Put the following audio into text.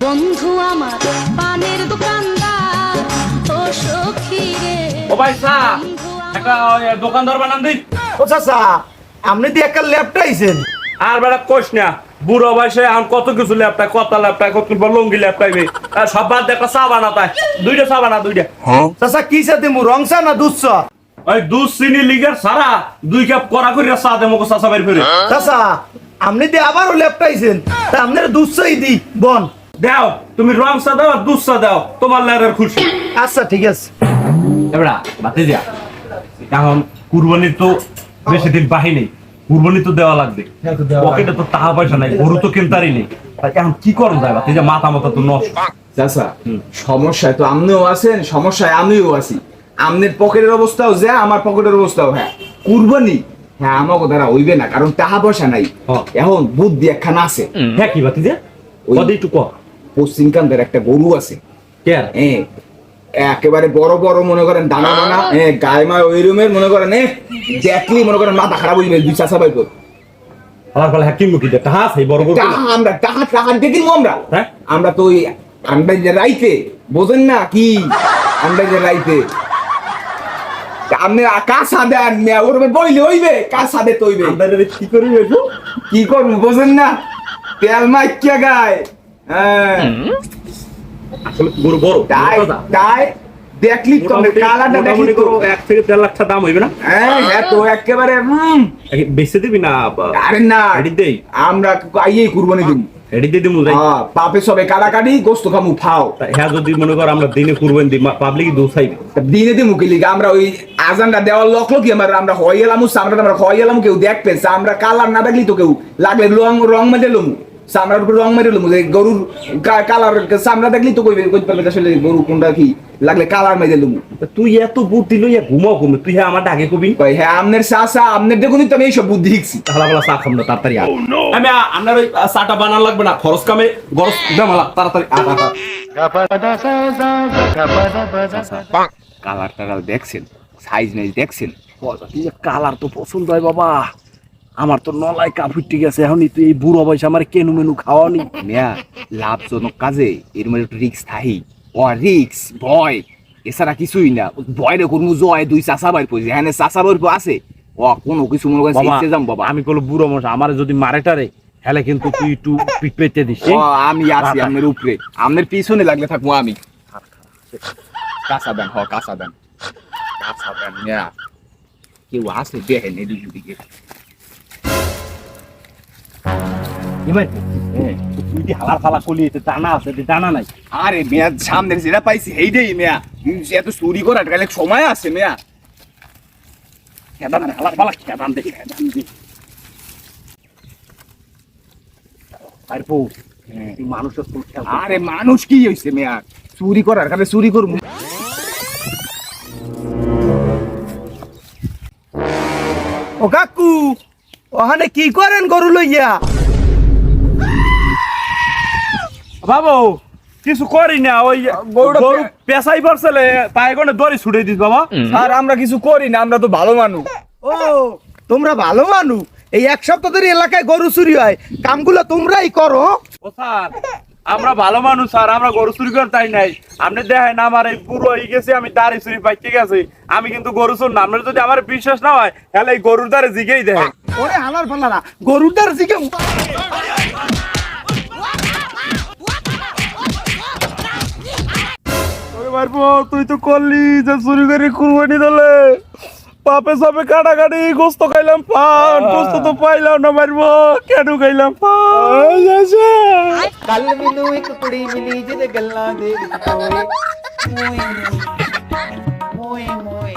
বন্ধু আমার পানের দোকানদার ও সখী রে ও ভাই চা একটা ওই দোকানদার বানান ও চাচা আপনি দিয়ে একটা ল্যাপটা আইছেন। আর বেড়া না বুড়ো বয়সে এখন কত কিছু ল্যাপটাই কত ল্যাপটাই কত লঙ্গি সব বাদ একটা চা বানা তাই। দুইটা চা বানা দুইটা। চাচা কি মু রং চা না দুধ চা? ওই দুধ চিনি লিগার সারা দুই কাপ কড়া করিয়া চা দে মোকে চাচা বের করে চাচা আপনি দিয়ে আবারও ল্যাপটা আইছেন। তা আপনার দুধ চাই দি বন। দাও তুমি রং চা দাও আর দুধ চা দাও তোমার লেয়ারের খুশি। আচ্ছা ঠিক আছে। এবারা বাতি যা এখন কুরবানি তো বেশি দিন বাহি নেই কুরবানি তো দেওয়া লাগবে। পকেটে তো টাকা পয়সা নাই গরু তো কিনতারই নেই। এখন কি করুন যায়? বাতি যা মাথা মাথা তো নষ্ট। চাচা সমস্যায় তো আপনিও আছেন সমস্যায় আমিও আছি। আমনের পকেটের অবস্থাও যা আমার পকেটের অবস্থাও হ্যাঁ। কুরবানি হ্যাঁ আমাকে দ্বারা হইবে না কারণ টাকা পয়সা নাই। হ্যাঁ। এখন বুদ্ধি একখানা আছে। হ্যাঁ কি বাতি যা ওই- একটু কর পশ্চিমকান্তের একটা গরু আছে। আর? হ্যাঁ একেবারে বড় বড় মনে করেন দানা দানা হ্যাঁ গায়ে মা ওই রুমের মনে করেন দেখলি মনে করেন মাথা খারাপ হইবে দুই চাষা পাইব। আমার বলে হ্যাঁ দে টাকা বড় গরু। আমরা টাকা দেখি আমরা। হ্যাঁ? আমরা তো ওই আমরা যে রাইতে বোঝেন না কি আমরা যে রাইতে আপনি কাঁচা দেন ওর বইলে হইবে? তৈবে কি করি কি করব বোঝেন না? তেল মাইকিয়া গায়। হ্যাঁ। গরু বড় তাই তাই দেখলি কালারটা দেখলি তো এক থেকে দেড় লাখ দাম হইবে না? হ্যাঁ হ্যাঁ তো একেবারে হুম। দিবি না আরে না। এডি দেই। আমরা আইয়েই কুরবানি দিন এডি দিয়ে দিমু যাই। হ্যাঁ পাপে সবে কাটাকাটি গোস্ত খামু ফাও হ্যাঁ যদি মনে কর আমরা দিনে কুরবান দিই পাবলিক দু চাইবে দিনে দিমু কি লিগা? আমরা ওই আজানটা দেওয়ার লক লকি আমরা আমরা হয়ে আমরা হয়ে গেলাম কেউ দেখবে। আমরা কালার না দেখলি তো কেউ। লাগলে রং রং মেরে লমু। সামরার উপর রং মেরে লমু যে গরুর কালার সামরা দেখলি তো কইবে কইতে পারবে আসলে গরু কোনটা কি লাগলে কালার মেরে লমু। তা তুই এত বুদ্ধি লইয়া ঘুমাও ঘুমে তুই হ্যাঁ আমার ডাকে কবি। কই হ্যাঁ আমনের চাষা আমনের দেখুন তো আমি এইসব বুদ্ধি শিখছি। তাহলে বলা চা খাম না তাড়াতাড়ি আ। আমি আপনার ওই চাটা বানান লাগবে না খরচ কামে গরজ জামালা তাড়াতাড়ি আ, আ, আ। কালার টালার দেখছেন সাইজ নাইজ দেখছেন। কালার তো পছন্দ হয় বাবা। আমার তো নলাই কাপড় ঠিক আছে এখন তুই এই বুড়ো বয়সে আমার কেনু মেনু খাওয়ানি। মিয়া লাভজনক কাজে এর মধ্যে একটু রিক্স থাহি ও রিক্স ভয় এছাড়া কিছুই না। ভয় রে করমু জয় দুই চাষা বাইর পড়ছে। হ্যাঁ চাষা বাইর আছে। ও কোনো কিছু মনে করে শিখতে যাম বাবা। আমি কলো বুড়ো মশা আমার যদি মারেটারে হেলে কিন্তু তুই একটু পিট পেতে দিস আমি আছি আপনার উপরে। আপনার পিছনে লাগলে থাকব আমি। কাঁচা দেন হ কাঁচা দেন কাঁচা দেন কেউ আছে দেখেন এদিক তুই ফালা দানা আছে দানা নাই। আরে মিয়া সামনের যেটা পাইছি হেইটাই মিয়া। এত চুরি করার গেলে সময় আছে মিয়া। খেদান ফালা আর মানুষের মানুষ কি হইছে মেয়া? চুরি করার কারণে চুরি করব। ও কাকু ওখানে কি করেন গরু লইয়া? বাবু কিছু করি না ওই গরু পেশাই পড়ছিলে তাই কোনে দড়ি ছুড়ে দিস বাবা। আর আমরা কিছু করি না আমরা তো ভালো মানুষ। ও তোমরা ভালো মানু এই এক সপ্তাহ ধরে এলাকায় গরু চুরি হয়। কামগুলো তোমরাই করো। ও স্যার আমরা ভালো মানুষ স্যার আমরা গরু চুরি করে তাই নাই। আপনি দেখেন আমার এই পুরো হয়ে গেছে আমি দাঁড়ি চুরি পাইতে গেছি। আমি কিন্তু গরু চুর না। আপনার যদি আমার বিশ্বাস না হয় তাহলে এই গরুর দ্বারে জিগেই দেখেন। ওরে হালার ফালারা গরুর দ্বার দিকে ওরে মারবো তুই তো করলি যে চুরি করে কুরবানি দিলে পাপে সাপে কাটাকাটি গোস্ত খাইলাম পান গোস্ত তো পাইলাম না মারবো কেন খাইলাম পান ਕੱਲ ਮੈਨੂੰ ਇੱਕ ਕੁੜੀ ਮਿਲੀ ਜਿਹਦੇ ਗੱਲਾਂ ਦੇ ਵਿੱਚ ਹੋਏ ਮੋਏ ਮੋਏ ਮੋਏ